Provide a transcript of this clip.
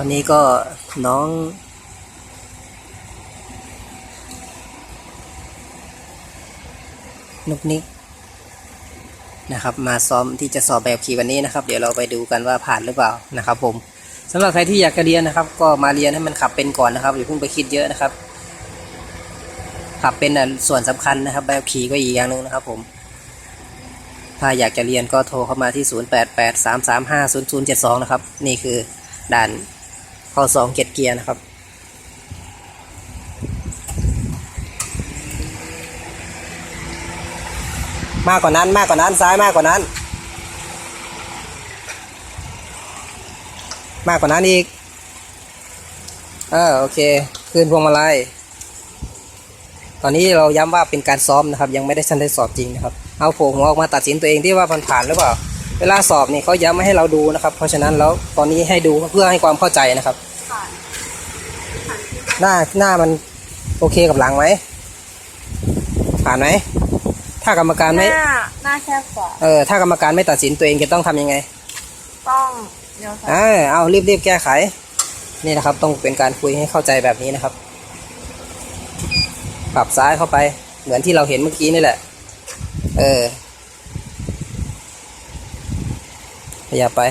วันนี้ก็น้อง นุกนิกนะครับ มาซ้อมที่จะสอบแบบขี่วันนี้นะครับ เดี๋ยวเราไปดูกันว่าผ่านหรือเปล่านะครับ ผมสำหรับใครที่อยากจะเรียนนะครับ ก็มาเรียนให้มันขับเป็นก่อนนะครับอย่าเพิ่งไปคิดเยอะนะครับ ขับเป็นอะส่วนสำคัญนะครับ แบบขี่ก็อีกอย่างหนึ่งนะครับ ผมถ้าอยากจะเรียนก็โทรเข้ามาที่ 0883350072 นะครับ นี่คือด่าน ข้อสองเกียร์เกียร์นะครับ มากกว่านั้นมากกว่านั้นซ้ายมากกว่านั้น มากกว่านั้นอีกเออโอเคคืนพวงมาลัยตอนนี้เราย้ำว่าเป็นการซ้อมนะครับ ยังไม่ได้ชั้นได้สอบจริงนะครับ เอาโผล่หัวออกมาตัดสินตัวเองที่ว่ามันผ่านหรือเปล่า เวลาสอบนี่เขาย้ำไม่ให้เราดูนะครับ เพราะฉะนั้นแล้วตอนนี้ให้ดูเพื่อให้ความเข้าใจนะครับ หน้าหน้ามันโอเคกับหลังไหมผ่านไหมถ้ากรรมการหไม่ น้าหน้าแคบกว่าเออถ้ากรรมการไม่ตัดสินตัวเองจะต้องทำยังไง ต้องเดี๋ยวเออเอารีบรีบแก้ไข นี่นะครับ ต้องเป็นการคุยให้เข้าใจแบบนี้นะครับ ปรับซ้ายเข้าไป เหมือนที่เราเห็นเมื่อกี้นี่แหละ เออขยับไป